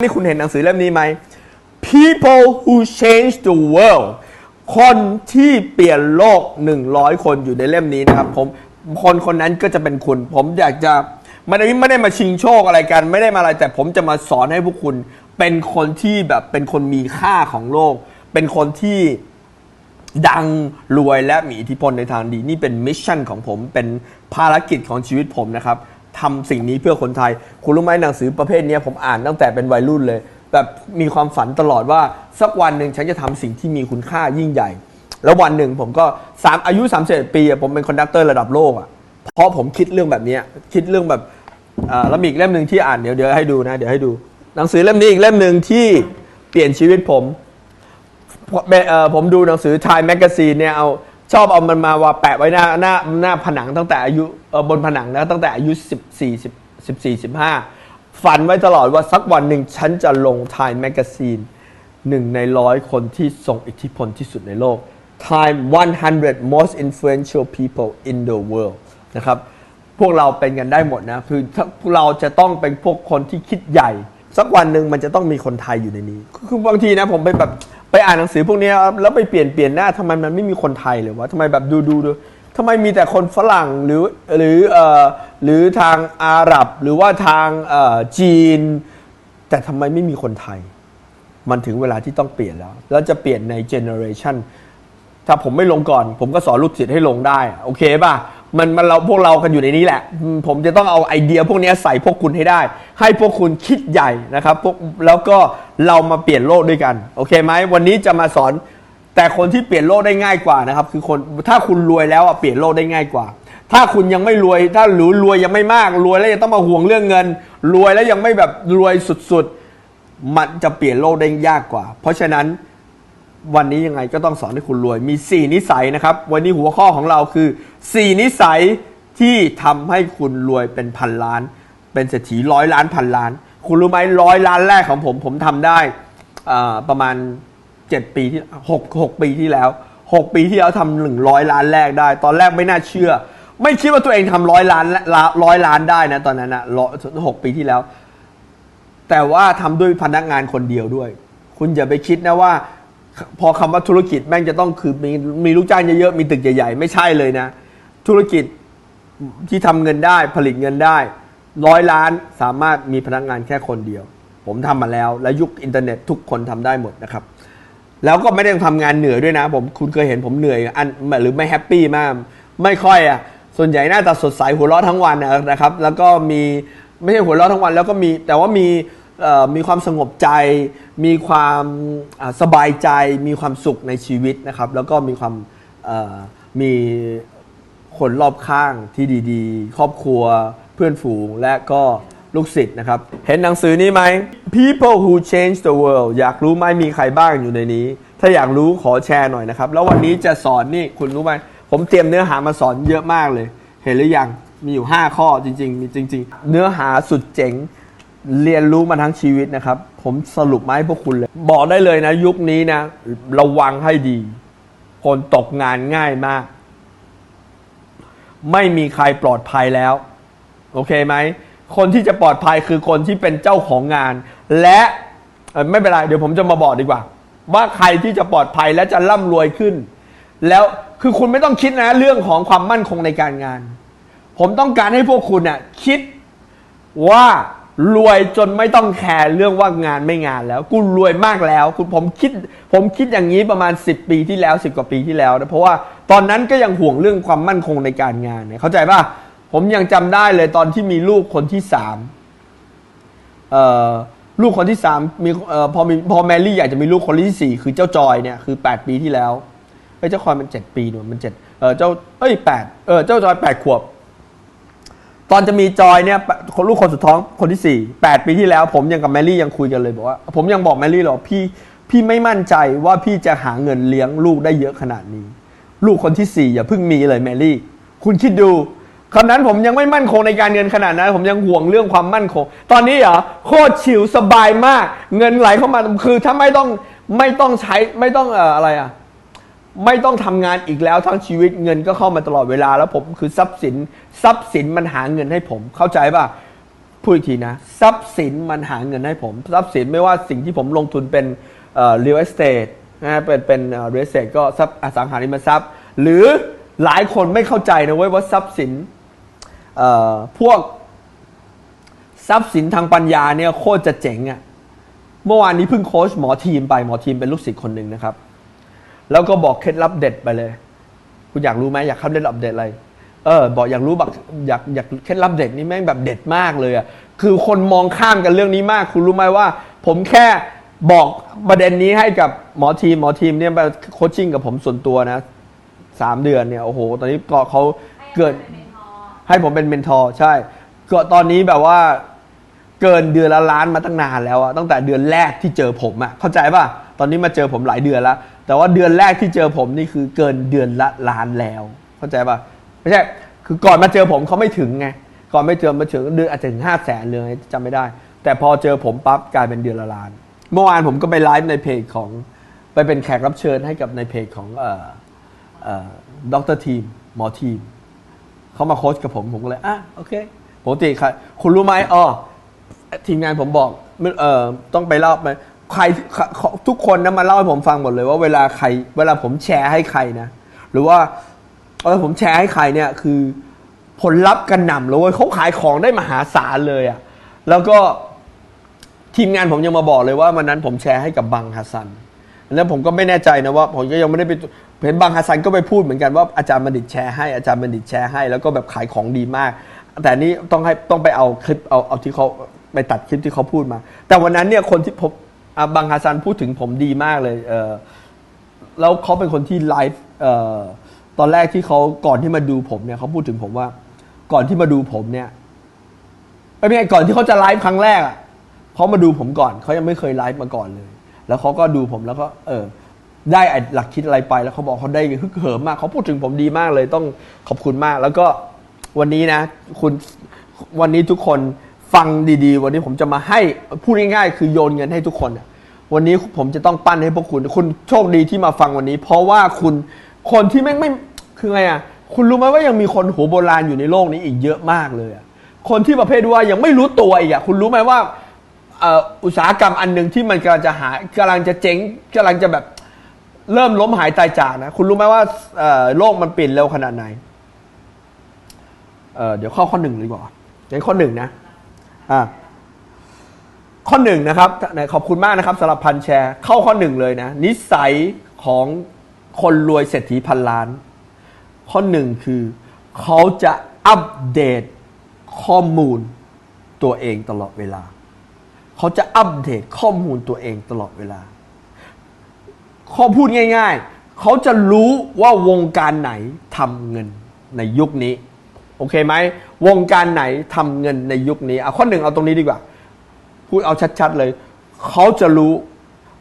นี่คุณเห็นหนังสือเล่มนี้ไหม People who change the world คนที่เปลี่ยนโลก 100 คนอยู่ในเล่มนี้นะครับผม คนคนนั้นก็จะเป็นคุณ ผมอยากจะไม่ได้ไม่ได้มาชิงโชคอะไรกัน ไม่ได้มาอะไร แต่ผมจะมาสอนให้พวกคุณ เป็นคนที่แบบเป็นคนมีค่าของโลก เป็นคนที่ดังรวยและมีอิทธิพลในทางดี นี่เป็นมิชชั่นของผม เป็นภารกิจของชีวิตผมนะครับ ทำสิ่งนี้เพื่อคนไทย คุณรู้ไหมหนังสือประเภทนี้ผมอ่านตั้งแต่เป็นวัยรุ่นเลย แบบมีความฝันตลอดว่าสักวันหนึ่งฉันจะทำสิ่งที่มีคุณค่ายิ่งใหญ่ แล้ววันหนึ่งผมก็สามอายุ3 1ปีผมเป็นคอนดักเตอร์ระดับโลกอะเพราะผมคิดเรื่องแบบนี้คิดเรื่องแบบอ่าแล้วมีอีกเล่มหนึ่งที่อ่านเดี๋ยวเดี๋ยวให้ดูนะเดี๋ยวให้ดู หนังสือเล่มนี้อีกเล่มหนึ่งที่เปลี่ยนชีวิตผมผมเอ่อผมดูหนังสือ Time Magazine เนี่ยเอา ชอบเอามันมาว่าแปะไว้หน้าหน้าหน้าผนังตั้งแต่อายุเออบนผนังนะตั้งแต่อายุ 14 10 14 15 ฝันไว้ตลอดว่าสักวันหนึ่งฉันจะลง Time Magazine หนึ่งในร้อยคนที่ทรงอิทธิพลที่สุดในโลก Time 100 most influential people in the world นะครับ พวกเราเป็นกันได้หมดนะคือถ้าเราจะต้องเป็นพวกคนที่คิดใหญ่ สักวันหนึ่งมันจะต้องมีคนไทยอยู่ในนี้ คือบางทีนะผมไปแบบ ไปอ่านหนังสือพวกนี้แล้วไปเปลี่ยนเปลี่ยนหน้าทำไมมันไม่มีคนไทยเลยวะทำไมแบบดูดูดูทำไมมีแต่คนฝรั่งหรือหรือเอ่อหรือทางอาหรับหรือว่าทางเอ่อจีน แต่ทำไมไม่มีคนไทย มันถึงเวลาที่ต้องเปลี่ยนแล้ว แล้วจะเปลี่ยนในเจเนอเรชันถ้าผมไม่ลงก่อน ผมก็สอนลูกศิษย์ให้ลงได้ โอเคป่ะ มันมันเราพวกเรากันอยู่ในนี้แหละ ผมจะต้องเอาไอเดียพวกนี้ใส่พวกคุณให้ได้ ให้พวกคุณคิดใหญ่นะครับพวกแล้วก็เรามาเปลี่ยนโลกด้วยกัน โอเคไหมวันนี้จะมาสอน แต่คนที่เปลี่ยนโลกได้ง่ายกว่านะครับ คือคนถ้าคุณรวยแล้วอะเปลี่ยนโลกได้ง่ายกว่า ถ้าคุณยังไม่รวย ถ้าหรือรวยยังไม่มากรวยแล้วยังต้องมาห่วงเรื่องเงิน รวยแล้วยังไม่แบบรวยสุดๆ มันจะเปลี่ยนโลกได้ยากกว่า เพราะฉะนั้น วันนี้ยังไงก็ต้องสอนให้คุณรวยมี 4 นิสัยนะครับ วันนี้หัวข้อของเราคือ 4 นิสัยที่ทำให้คุณรวยเป็นพันล้าน เป็นเศรษฐีร้อยล้านพันล้าน คุณรู้ไหมร้อยล้านแรกของผม ผมทำได้ประมาณ 7 ปีที่6 6ปีที่แล้ว 6 ปีที่แล้วทำหนึ่งร้อยล้านแรกได้ ตอนแรกไม่น่าเชื่อ ไม่คิดว่าตัวเองทำร้อยล้านร้อยล้านได้นะตอนนั้นนะหกปีที่แล้ว แต่ว่าทำด้วยพนักงานคนเดียวด้วย คุณอย่าไปคิดนะว่า พอคำว่าธุรกิจแม่งจะต้องคือมีมีลูกจ้างเยอะๆมีตึกใหญ่ๆ ไม่ใช่เลยนะ ธุรกิจที่ทำเงินได้ผลิตเงินได้ร้อยล้านสามารถมีพนักงานแค่คนเดียว ผมทำมาแล้ว และยุคอินเทอร์เน็ตทุกคนทำได้หมดนะครับ แล้วก็ไม่ได้ทำงานเหนื่อยด้วยนะ ผมคุณเคยเห็นผมเหนื่อยอันหรือไม่แฮปปี้มาก ไม่ค่อยอะส่วนใหญ่หน้าตาสดใสหัวเราะทั้งวันนะครับ แล้วก็มีไม่ใช่หัวเราะทั้งวัน แล้วก็มีแต่ว่ามี มีความสงบใจ มีความสบายใจ มีความสุขในชีวิตนะครับ แล้วก็มีความมีคนรอบข้างที่ดีๆ ครอบครัวเพื่อนฝูงและก็ลูกศิษย์นะครับ เห็นหนังสือนี้ไหม People who change the world อยากรู้ไหมมีใครบ้างอยู่ในนี้ ถ้าอยากรู้ขอแชร์หน่อยนะครับ แล้ววันนี้จะสอนนี่คุณรู้ไหม ผมเตรียมเนื้อหามาสอนเยอะมากเลย เห็นหรือยัง มีอยู่ 5 ข้อจริง ๆ มีจริง ๆ เนื้อหาสุดเจ๋ง เรียนรู้มาทั้งชีวิตนะครับ ผมสรุปมาให้พวกคุณเลย บอกได้เลยนะ ยุคนี้นะ ระวังให้ดี คนตกงานง่ายมาก ไม่มีใครปลอดภัยแล้ว โอเคไหม คนที่จะปลอดภัยคือคนที่เป็นเจ้าของงาน และไม่เป็นไร เดี๋ยวผมจะมาบอกดีกว่า ว่าใครที่จะปลอดภัยและจะร่ำรวยขึ้น แล้วคือคุณไม่ต้องคิดนะ เรื่องของความมั่นคงในการงาน ผมต้องการให้พวกคุณน่ะคิดว่า รวยจนไม่ต้องแคร์เรื่องว่างานไม่งานแล้วกูรวยมากแล้วคุณผมคิด ผมคิดอย่างนี้ประมาณ 10 ปีที่แล้ว 10 กว่าปีที่แล้วนะเพราะว่าตอนนั้นก็ยังห่วงเรื่องความมั่นคงในการงานเนี่ยเข้าใจป่ะผมยังจำได้เลยตอนที่มีลูกคนที่สามลูกคนที่สามมีพอมีพอแมรี่อยากจะมีลูกคนที่สี่คือเจ้าจอยเนี่ยคือ 8 ปีที่แล้วเอ้เจ้าคอยมัน 7 ปีหนูมันเจ็ดเออเจ้าเอ้ยแปดเออเจ้าจอยแปดขวบ ตอนจะมีจอยเนี่ยคนลูกคนสุดท้องคนที่สี่แปดปีที่แล้ว ผมยังกับแมรี่ยังคุยกันเลยบอกว่า ผมยังบอกแมรี่เลยว่าพี่พี่ไม่มั่นใจว่าพี่จะหาเงินเลี้ยงลูกได้เยอะขนาดนี้ ลูกคนที่สี่อย่าเพิ่งมีเลยแมรี่ คุณคิดดูคำนั้นผมยังไม่มั่นคงในการเงินขนาดนั้น ผมยังห่วงเรื่องความมั่นคง ตอนนี้เหรอโคตรชิวสบายมาก เงินไหลเข้ามาคือถ้าไม่ต้องไม่ต้องใช้ไม่ต้องเอ่ออะไรอะ ไม่ต้องทำงานอีกแล้วทั้งชีวิตเงินก็เข้ามาตลอดเวลาแล้วผมคือทรัพย์สินทรัพย์สินมันหาเงินให้ผม เข้าใจป่ะพูดอีกทีนะ ทรัพย์สินมันหาเงินให้ผม ทรัพย์สินไม่ว่าสิ่งที่ผมลงทุนเป็นเอ่อ real estate นะเป็นเป็น real estate ก็ทรัพย์อสังหาริมทรัพย์ หรือหลายคนไม่เข้าใจนะเว้ยว่าทรัพย์สินเอ่อพวกทรัพย์สินทางปัญญาเนี่ยโคตรจะเจ๋งอะ่ะเมื่อวานนี้เพิ่งโค้ชหมอทีมไปหมอทีมเป็นลูกศิษย์คนหนึ่งนะครับ แล้วก็บอกเคล็ดลับเด็ดไปเลย คุณอยากรู้ไหมอยากเคล็ดลับเด็ดอะไร เออ บอกอยากรู้แบบอยากอยากเคล็ดลับเด็ดนี่แม่งแบบเด็ดมากเลยอะ่ะคือคนมองข้ามกันเรื่องนี้มาก คุณรู้ไหมว่า ผมแค่บอกประเด็นนี้ให้กับหมอทีมหมอทีมเนี่ยมาโคชชิ่งกับผมส่วนตัวนะสามเดือนเนี่ยโอ้โห ตอนนี้ก็เขาเกิดให้ผมเป็นเมนทอร์ใช่ ก็ตอนนี้แบบว่าเกินเดือนละล้านมาตั้งนานแล้วอะตั้งแต่เดือนแรกที่เจอผมอะเข้าใจป่ะ ตอนนี้มาเจอผมหลายเดือนแล้ว แต่ว่าเดือนแรกที่เจอผมนี่คือเกินเดือนละล้านแล้ว เข้าใจป่ะไม่ใช่คือก่อนมาเจอผมเขาไม่ถึงไงก่อนไม่เจอมาถึงเดือนอาจจะถึงห้าแสนเลยจำไม่ได้ แต่พอเจอผมปั๊บกลายเป็นเดือนละล้าน เมื่อวานผมก็ไปไลฟ์ในเพจของ ไปเป็นแขกรับเชิญให้กับในเพจของเอ่อเอ่อด็อกเตอร์ทีมหมอทีมเขามาโค้ชกับผมผมก็เลยอะโอเคปกติใครคุณรู้ไหมอ๋อทีมงานผมบอกเอ่อต้องไปเล่าไป ใครทุกคนนะมาเล่าให้ผมฟังหมดเลยว่าเวลาใคร เวลาผมแชร์ให้ใครนะ หรือว่าเออผมแชร์ให้ใครเนี่ยคือผลลัพธ์กันหน่ำเลยเขาขายของได้มหาศาลเลยอะแล้วก็ทีมงานผมยังมาบอกเลยว่าวันนั้นผมแชร์ให้กับบังฮัสซันแล้วผมก็ไม่แน่ใจนะว่า ผมก็ยังไม่ได้ไปเห็นบางฮัสซันก็ไปพูดเหมือนกันว่าอาจารย์บัณฑิตแชร์ให้อาจารย์บัณฑิตแชร์ให้แล้วก็แบบขายของดีมาก แต่นี่ต้องให้ต้องไปเอาคลิปเอาเอาที่เขาไปตัดคลิปที่เขาพูดมา แต่วันนั้นเนี่ยคนที่ผม อะบางฮัสซันพูดถึงผมดีมากเลยเออแล้วเขาเป็นคนที่ไลฟ์เอ่อตอนแรกที่เขาก่อนที่มาดูผมเนี่ยเขาพูดถึงผมว่า ก่อนที่มาดูผมเนี่ยไม่ใช่ก่อนที่เขาจะไลฟ์ครั้งแรกอะเขามาดูผมก่อนเขายังไม่เคยไลฟ์มาก่อนเลย แล้วเขาก็ดูผมแล้วก็ เออ ได้หลักคิดอะไรไปแล้วเขาบอกเขาได้ฮึกเหิมมากเขาพูดถึงผมดีมากเลยต้องขอบคุณมาก แล้วก็วันนี้นะ คุณวันนี้ทุกคน ฟังดีๆ วันนี้ผมจะมาให้พูดง่ายๆ คือโยนเงินให้ทุกคนวันนี้ผมจะต้องปั้นให้พวกคุณ คุณโชคดีที่มาฟังวันนี้ เพราะว่าคุณคนที่ไม่ไม่คือไงอะคุณรู้ไหมว่ายังมีคนหัวโบราณอยู่ในโลกนี้อีกเยอะมากเลยคนที่ประเภทว่ายังไม่รู้ตัวอีกอะคุณรู้ไหมว่าอุตสาหกรรมอันหนึ่งที่มันกำลังจะหายกำลังจะเจ๊งกำลังจะแบบเริ่มล้มหายตายจากนะ คุณรู้ไหมว่าโลกมันเปลี่ยนเร็วขนาดไหนเเดี๋ยวข้อข้อหนึ่งดีกว่างั้นข้อหนึ่งนะ อ่าข้อหนึ่งนะครับขอบคุณมากนะครับสำหรับพันแชร์ เข้าข้อหนึ่งเลยนะ นิสัยของคนรวยเศรษฐีพันล้าน ข้อหนึ่งคือเขาจะอัปเดตข้อมูลตัวเองตลอดเวลา เขาจะอัปเดตข้อมูลตัวเองตลอดเวลา ข้อพูดง่าย ๆ เขาจะรู้ว่าวงการไหนทำเงินในยุคนี้ โอเคไหมวงการไหนทำเงินในยุคนี้เอาข้อหนึ่งเอาตรงนี้ดีกว่า พูดเอาชัดๆเลย เขาจะรู้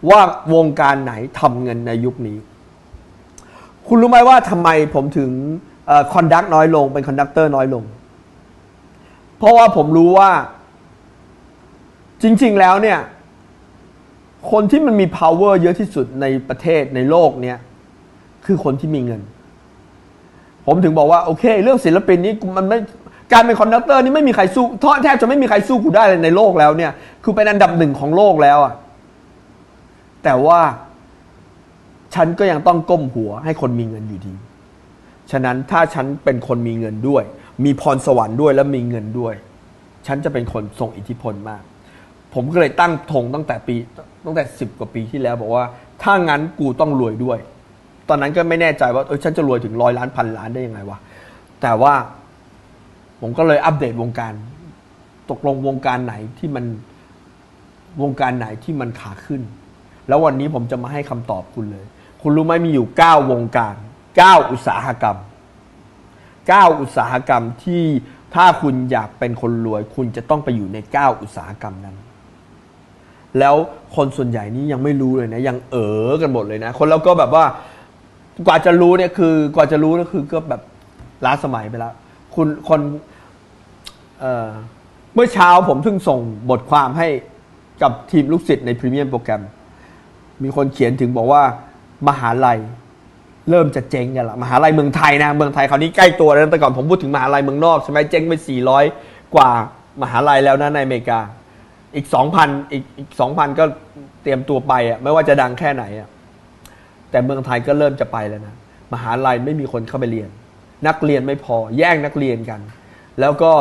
ว่าวงการไหนทำเงินในยุคนี้ คุณรู้ไหมว่าทำไมผมถึงคอนดักน้อยลงเป็นคอนดักเตอร์น้อยลง เพราะว่าผมรู้ว่า จริง ๆ แล้วเนี่ย คนที่มันมี power เยอะที่สุดในประเทศในโลกเนี่ย คือคนที่มีเงิน ผมถึงบอกว่าโอเค เรื่องศิลปินนี้มันไม่การเป็นคอนดักเตอร์นี่ไม่มีใครสู้แทบจะไม่มีใครสู้กูได้เลยในโลกแล้วเนี่ย คือเป็นอันดับหนึ่งของโลกแล้วอะแต่ว่าฉันก็ยังต้องก้มหัวให้คนมีเงินอยู่ดี ฉะนั้นถ้าฉันเป็นคนมีเงินด้วย มีพรสวรรค์ด้วยและมีเงินด้วย ฉันจะเป็นคนทรงอิทธิพลมาก ผมก็เลยตั้งธงตั้งแต่ปีตั้งแต่สิบกว่าปีที่แล้วบอกว่า ถ้างั้นกูต้องรวยด้วย ตอนนั้นก็ไม่แน่ใจว่าเออฉันจะรวยถึงร้อยล้านพันล้านได้ยังไงวะแต่ว่าผมก็เลยอัปเดตวงการ ตกลงวงการไหนที่มันวงการไหนที่มันขาขึ้น แล้ววันนี้ผมจะมาให้คำตอบคุณเลย คุณรู้ไหมมีอยู่เก้าวงการเก้าอุตสาหกรรมเก้าอุตสาหกรรมที่ถ้าคุณอยากเป็นคนรวย คุณจะต้องไปอยู่ในเก้าอุตสาหกรรมนั้น แล้วคนส่วนใหญ่นี่ยังไม่รู้เลยนะ ยังเอ๋อกันหมดเลยนะ คนเราก็แบบว่า กว่าจะรู้เนี่ยคือกว่าจะรู้ก็คือก็แบบล้าสมัยไปแล้ว คุณคนเอ่อเมื่อเช้าผมเพิ่งส่งบทความให้กับทีมลูกศิษย์ในพรีเมียมโปรแกรม มีคนเขียนถึงบอกว่า มหาลัย เริ่มจะเจ๊งกันละมหาลัยเมืองไทยนะ เมืองไทยคราวนี้ใกล้ตัวแล้วแต่ก่อนผมพูดถึงมหาลัยเมืองนอกใช่ไหมเจ๊งไป 400 กว่ามหาลัยแล้วนะในอเมริกา อีกสองพันอีกอีกสองพันก็เตรียมตัวไปอะไม่ว่าจะดังแค่ไหนอะ แต่เมืองไทยก็เริ่มจะไปแล้วนะมหาลัยไม่มีคนเข้าไปเรียน นักเรียนไม่พอ แย่งนักเรียนกัน แล้วก็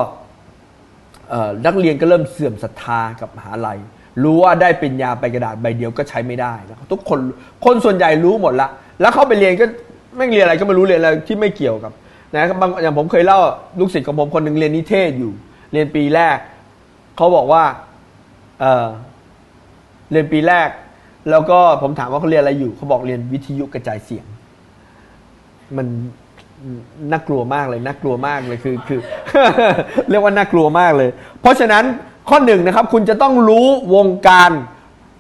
นักเรียนก็เริ่มเสื่อมศรัทธากับมหาลัย รู้ว่าได้ปริญญาไปกระดาษใบเดียวก็ใช้ไม่ได้นะทุกคนคนส่วนใหญ่รู้หมดละ แล้วเข้าไปเรียนก็ไม่เรียนอะไรก็ไม่รู้เรียนอะไรที่ไม่เกี่ยวกับนะบางอย่างผมเคยเล่าลูกศิษย์ของผมคนหนึ่งเรียนนิเทศอยู่ เรียนปีแรกเขาบอกว่าเเรียนปีแรก แล้วก็ผมถามว่าเขาเรียนอะไรอยู่เขาบอกเรียนวิทยุกระจายเสียง มันน่ากลัวมากเลยน่ากลัวมากเลยคือคือ เรียกว่าน่ากลัวมากเลย เพราะฉะนั้นข้อหนึ่งนะครับ คุณจะต้องรู้วงการ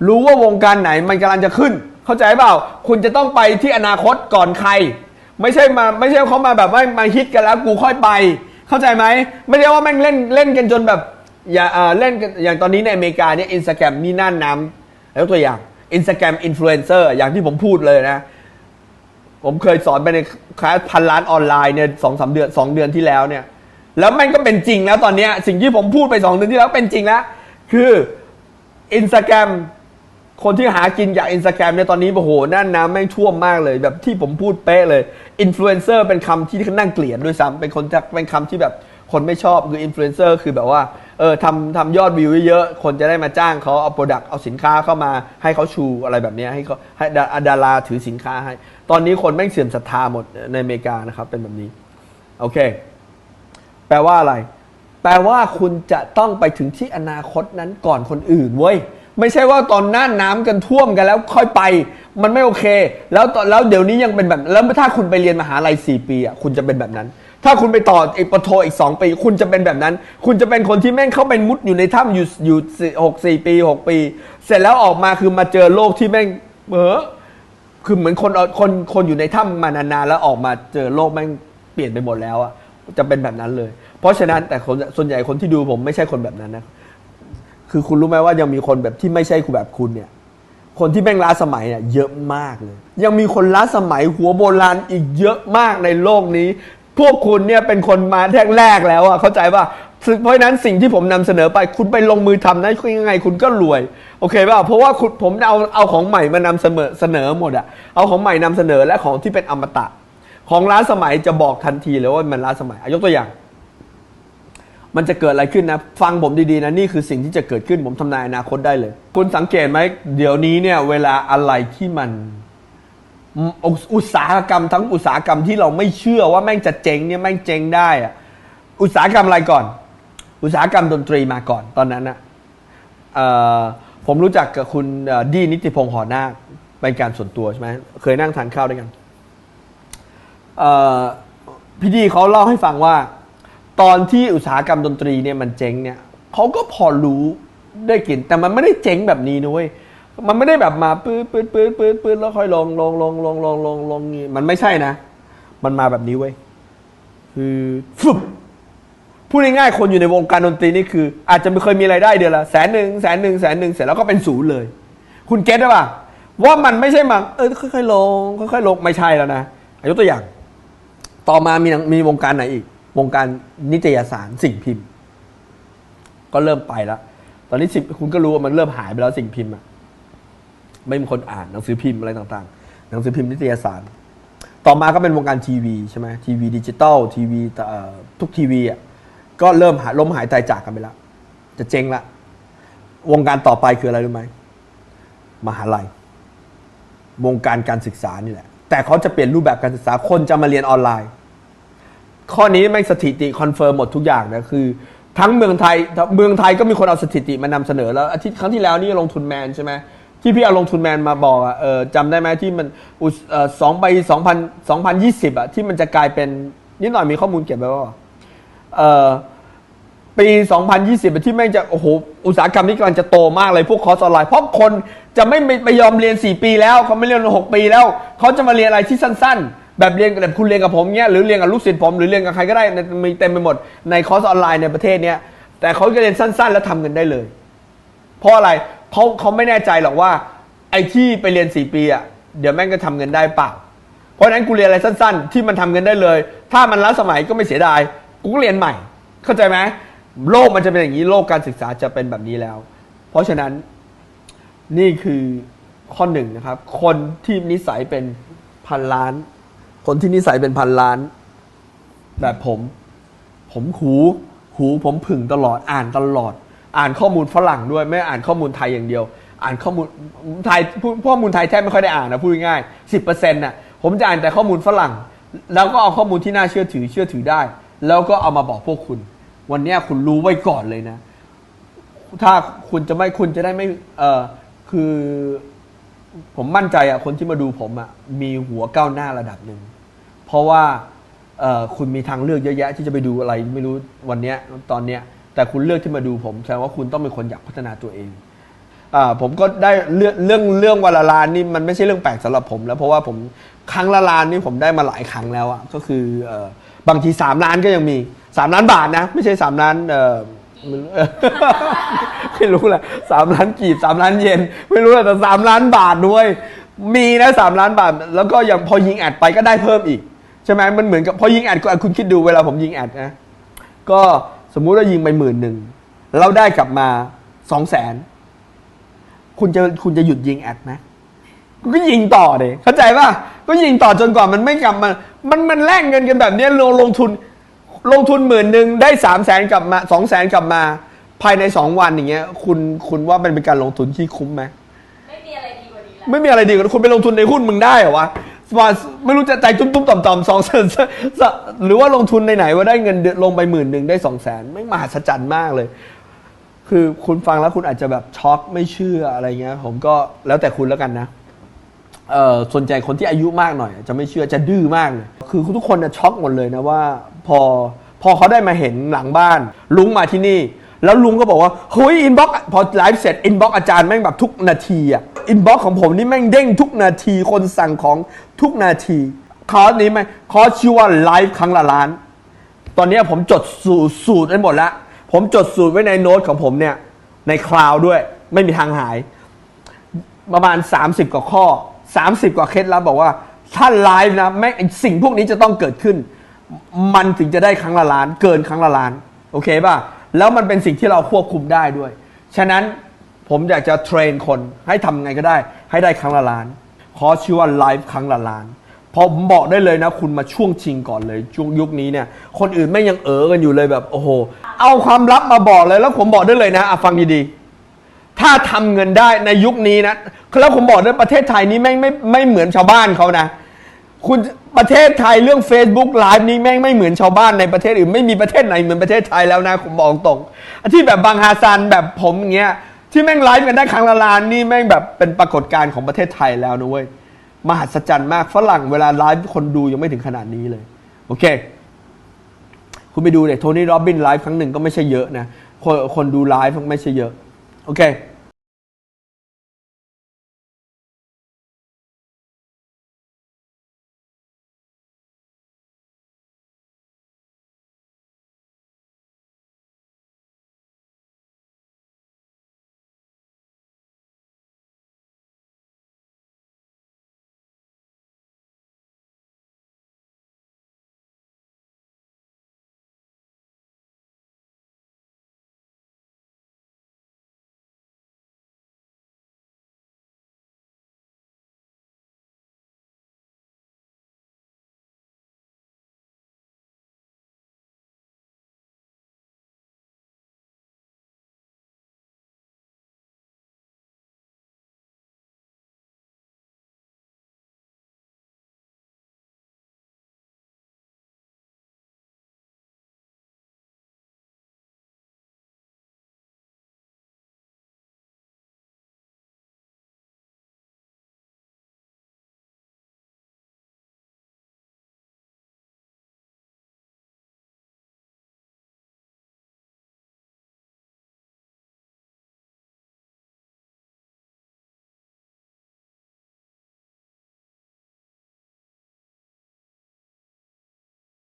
รู้ว่าวงการไหนมันกำลังจะขึ้น เข้าใจเปล่า คุณจะต้องไปที่อนาคตก่อนใคร ไม่ใช่มาไม่ใช่เขามาแบบว่ามาฮิตกันแล้วกูค่อยไป เข้าใจไหมไม่ใช่ว่าแม่งเล่นเล่นกันจนแบบ อย่าเล่นกันอย่างตอนนี้ในอเมริกาเนี่ยอินสตาแกรมนี่น่านน้ำแล้วตัวอย่าง อินสตาแกรมอินฟลูเอนเซอร์อย่างที่ผมพูดเลยนะ ผมเคยสอนไปในคลาสพันล้านออนไลน์เนี่ยสองสามเดือนสองเดือนที่แล้วเนี่ย แล้วแม่งก็เป็นจริงแล้วตอนนี้สิ่งที่ผมพูดไปสองเดือนที่แล้วเป็นจริงแล้ว คืออินสตาแกรมคนที่หากินจากอินสตาแกรมเนี่ยตอนนี้โอ้โหน่านน้ำแม่งท่วมมากเลย แบบที่ผมพูดเป๊ะเลยอินฟลูเอนเซอร์เป็นคำที่น่าเกลียดด้วยซ้ำเป็นคนเป็นคำที่แบบคนไม่ชอบคืออินฟลูเอนเซอร์คือแบบว่า เออทำทำยอดวิวเยอะๆคนจะได้มาจ้างเขาเอาโปรดักต์เอาสินค้าเข้ามาให้เขาชูอะไรแบบนี้ให้เขาให้ดาดาราถือสินค้าให้ ตอนนี้คนแม่งเสื่อมศรัทธาหมดในอเมริกานะครับเป็นแบบนี้ โอเค แปลว่าอะไร แปลว่าคุณจะต้องไปถึงที่อนาคตนั้นก่อนคนอื่นเว้ยไม่ใช่ว่าตอนหน้าน้ำกันท่วมกันแล้วค่อยไป มันไม่โอเค แล้วแล้วเดี๋ยวนี้ยังเป็นแบบ แล้วถ้าคุณไปเรียนมหาลัย4ปีอะคุณจะเป็นแบบนั้น ถ้าคุณไปต่ออีกปโทอีก 2 ปี คุณจะเป็นแบบนั้น คุณจะเป็นคนที่แม่งเข้าไปมุดอยู่ในถ้ำอยู่อยู่หกสี่ปีหกปี เสร็จแล้วออกมาคือมาเจอโลกที่แม่งเออคือเหมือนคนคนคนอยู่ในถ้ำมานานๆแล้วออกมาเจอโลกแม่งเปลี่ยนไปหมดแล้วอะจะเป็นแบบนั้นเลย เพราะฉะนั้นแต่คนส่วนใหญ่คนที่ดูผมไม่ใช่คนแบบนั้นนะคือคุณรู้ไหมว่ายังมีคนแบบที่ไม่ใช่คุณแบบคุณเนี่ยคนที่แม่งล้าสมัยเนี่ยเยอะมากเลย ยังมีคนล้าสมัยหัวโบราณอีกเยอะมากในโลกนี้ พวกคุณเนี่ยเป็นคนมาแรกๆแล้วอะเข้าใจป่ะเพราะนั้นสิ่งที่ผมนำเสนอไปคุณไปลงมือทำนะยังไงคุณก็รวย โอเคป่ะเพราะว่าคุณผมเอาเอาของใหม่มานำเสนอเสนอหมดอะเอาของใหม่นำเสนอและของที่เป็นอมตะ ของล้าสมัยจะบอกทันทีเลยว่ามันล้าสมัยอะยกตัวอย่าง มันจะเกิดอะไรขึ้นนะ ฟังผมดีๆนะนี่คือสิ่งที่จะเกิดขึ้นผมทำนายอนาคตได้เลย คุณสังเกตไหมเดี๋ยวนี้เนี่ยเวลาอะไรที่มัน อุตสาหกรรมทั้งอุตสาหกรรมที่เราไม่เชื่อว่าแม่งจะเจ๊งเนี่ยแม่งเจ๊งได้อะอุตสาหกรรมอะไรก่อน อุตสาหกรรมดนตรีมาก่อนตอนนั้นนะเอ่อผมรู้จักกับคุณดีนิติพงษ์หอนาคเป็นการส่วนตัวใช่ไหมเคยนั่งทานข้าวด้วยกันพี่ดีเขาเล่าให้ฟังว่า ตอนที่อุตสาหกรรมดนตรีเนี่ยมันเจ๊งเนี่ยเขาก็พอรู้ได้กลิ่นแต่มันไม่ได้เจ๊งแบบนี้นะเว้ย มันไม่ได้แบบมาปื๊ดปื๊ดปื๊ดปื๊ดปื๊ดแล้วค่อยลงลงลงลงลงลงลงมันไม่ใช่นะ มันมาแบบนี้เว้ยคือฟึบพูดง่ายๆคนอยู่ในวงการดนตรีนี่คือ อาจจะไม่เคยมีรายได้เดือนละแสนหนึ่งแสนหนึ่งแสนหนึ่งเสร็จแล้วก็เป็นศูนย์เลย คุณเก็ตได้ปะว่ามันไม่ใช่มาเออค่อยๆลงค่อยๆลงไม่ใช่แล้วนะยกตัวอย่าง ต่อมามีมีวงการไหนอีก วงการนิตยสารสิ่งพิมพ์ ก็เริ่มไปแล้ว ตอนนี้สิคุณก็รู้ว่ามันเริ่มหายไปแล้วสิ่งพิมพ์อะ ไม่มีคนอ่านหนังสือพิมพ์อะไรต่างๆ หนังสือพิมพ์นิตยสาร ต่อมาก็เป็นวงการทีวีใช่ไหมทีวีดิจิตอลทีวีทุกทีวีอะก็เริ่มหาล้มหายตายจากกันไปแล้วจะเจ๊งละ วงการต่อไปคืออะไรรู้ไหมมหาลัย วงการการศึกษานี่แหละ แต่เขาจะเปลี่ยนรูปแบบการศึกษาคนจะมาเรียนออนไลน์ ข้อนี้ไม่งสถิติคอนเฟิร์มหมดทุกอย่างนะคือ ทั้งเมืองไทยเมืองไทยก็มีคนเอาสถิติมานำเสนอแล้วอาทิตย์ครั้งที่แล้วนี่ลงทุนแมนใช่ไหม ที่พี่เอาลงทุนแมนมาบอกอะเออจำได้ไหมที่มันอุตเอ่อสองไปสองพันสองพันยี่สิบอะที่มันจะกลายเป็นนิดหน่อยมีข้อมูลเก็บไว้ว่าเออปี 2020 ที่แม่งจะ โอ้โห อุตสาหกรรมนี้กำลังจะโตมากเลย พวกคอร์สออนไลน์ เพราะคนจะไม่ไปยอมเรียน 4 ปีแล้ว เขาไม่เรียน 6 ปีแล้ว เขาจะมาเรียนอะไรที่สั้น ๆ แบบเรียนแบบคุณเรียนกับผมเนี้ย หรือเรียนกับลูกศิษย์ผม หรือเรียนกับใครก็ได้ มีเต็มไปหมดในคอร์สออนไลน์ในประเทศเนี้ย แต่เขาจะเรียนสั้น ๆ แล้วทำเงินได้เลย เพราะอะไร เขาเขาไม่แน่ใจหรอกว่า ไอ้ที่ไปเรียน 4 ปีอะเดี๋ยวแม่งก็ทำเงินได้เปล่า เพราะฉะนั้นกูเรียนอะไรสั้น ๆ ที่มันทำเงินได้เลย ถ้ามันล้าสมัยก็ไม่เสียดายกูก็เรียนใหม่ เข้าใจไหมโลกมันจะเป็นอย่างนี้โลกการศึกษาจะเป็นแบบนี้แล้ว เพราะฉะนั้นนี่คือข้อหนึ่งนะครับ คนที่นิสัยเป็นพันล้าน คนที่นิสัยเป็นพันล้าน แบบผม ผมหูหูผมผึ่งตลอดอ่านตลอด อ่านข้อมูลฝรั่งด้วยไม่อ่านข้อมูลไทยอย่างเดียว อ่านข้อมูลไทยข้อมูลไทยแทบไม่ค่อยได้อ่านนะพูดง่ายสิบเปอร์เซ็นต์น่ะผมจะอ่านแต่ข้อมูลฝรั่ง แล้วก็เอาข้อมูลที่น่าเชื่อถือเชื่อถือได้ แล้วก็เอามาบอกพวกคุณ วันนี้คุณรู้ไว้ก่อนเลยนะ ถ้าคุณจะไม่คุณจะได้ไม่เออคือผมมั่นใจอะคนที่มาดูผมอะมีหัวก้าวหน้าระดับหนึ่งเพราะว่าเออคุณมีทางเลือกเยอะแยะที่จะไปดูอะไรไม่รู้วันเนี้ยตอนเนี้ย แต่คุณเลือกที่มาดูผมแสดงว่าคุณต้องเป็นคนอยากพัฒนาตัวเองอ่าผมก็ได้เรื่องเรื่องเรื่องวันละล้านนี่มันไม่ใช่เรื่องแปลกสำหรับผมแล้วเพราะว่าผมครั้งละล้านนี่ผมได้มาหลายครั้งแล้วอะก็คือเอ่อบางทีสามล้านก็ยังมีสามล้านบาทนะ ไม่ใช่สามล้านเอ่อไม่รู้ ไม่รู้แหละสามล้านกีบสามล้านเยนไม่รู้แหละแต่สามล้านบาทด้วย มีนะสามล้านบาท แล้วก็ยังพอยิงแอดไปก็ได้เพิ่มอีก ใช่ไหมมันเหมือนกับพอยิงแอดก็คุณคิดดูเวลาผมยิงแอดนะก็ สมมุติว่ายิงไปหมื่นหนึ่งเราได้กลับมาสองแสนคุณจะคุณจะหยุดยิงแอดไหมคุณก็ยิงต่อเลยเข้าใจป่ะก็ยิงต่อจนกว่ามันไม่กลับมา มันมันแลกเงินกันแบบเนี้ยลงลงทุน ลงทุนหมื่นหนึ่งได้สามแสนกลับมาสองแสนกลับมา ภายในสองวันอย่างเงี้ย คุณคุณว่ามันเป็นการลงทุนที่คุ้มไหมไม่มีอะไรดีกว่านี้แล้วไม่มีอะไรดีกว่าคุณไปลงทุนในหุ้นมึงได้เหรอวะ ว่าไม่รู้จะใจตุ้มๆต่อมๆสองแสนหรือว่าลงทุนในไหนว่าได้เงินลงไปหมื่นหนึ่งได้สองแสนไม่มหัศจรรย์มากเลย คือคุณฟังแล้วคุณอาจจะแบบช็อกไม่เชื่ออะไรเงี้ย ผมก็แล้วแต่คุณแล้วกันนะเออส่วนใหญ่คนที่อายุมากหน่อย จะไม่เชื่อจะดื้อมากเลยคือทุกคนจะช็อกหมดเลยนะว่า พอพอเขาได้มาเห็นหลังบ้าน ลุงมาที่นี่ แล้วลุงก็บอกว่าเฮ้ยอินบ็อกพอไลฟ์เสร็จอินบ็อกอาจารย์แม่งแบบทุกนาทีอะอินบ็อกของผมนี่แม่งเด้งทุกนาทีคนสั่งของ ทุกนาทีคอร์สนี้ไหมคอร์สชื่อว่าไลฟ์ครั้งละล้าน ตอนนี้ผมจดสูตรสูตรไว้หมดแล้ว ผมจดสูตรไว้ในโน้ตของผมเนี่ย ในคลาวด์ด้วย ไม่มีทางหาย ประมาณ 30 กว่าข้อ 30 กว่าเคล็ดลับบอกว่า ถ้าไลฟ์นะแม่สิ่งพวกนี้จะต้องเกิดขึ้น มันถึงจะได้ครั้งละล้าน เกินครั้งละล้าน โอเคป่ะ แล้วมันเป็นสิ่งที่เราควบคุมได้ด้วย ฉะนั้นผมอยากจะเทรนคนให้ทำไงก็ได้ ให้ได้ครั้งละล้าน ขอชื่อว่าไลฟ์ครั้งละล้านพอผมบอกได้เลยนะ คุณมาช่วงชิงก่อนเลยช่วงยุคนี้เนี่ย คนอื่นไม่ยังเออกันอยู่เลยแบบ โอ้โห เอาความลับมาบอกเลยแล้วผมบอกได้เลยนะอะฟังดีๆ ถ้าทำเงินได้ในยุคนี้นะแล้วผมบอกด้วยประเทศไทยนี้แม่งไม่ไม่เหมือนชาวบ้านเขานะ คุณประเทศไทยเรื่อง Facebook ไลฟ์นี้แม่งไม่เหมือนชาวบ้านในประเทศอื่น ไม่มีประเทศไหนเหมือนประเทศไทยแล้วนะผมบอกตรงที่แบบบางฮาซันแบบผมเงี้ย ที่แม่งไลฟ์กันได้ครั้งละล้านนี่แม่งแบบเป็นปรากฏการณ์ของประเทศไทยแล้วนะเว้ยมหัศจรรย์มากฝรั่งเวลาไลฟ์คนดูยังไม่ถึงขนาดนี้เลย โอเค คุณไปดูเนี่ยโทนี่โรบินไลฟ์ครั้งหนึ่งก็ไม่ใช่เยอะนะคนคนดูไลฟ์ไม่ใช่เยอะ โอเค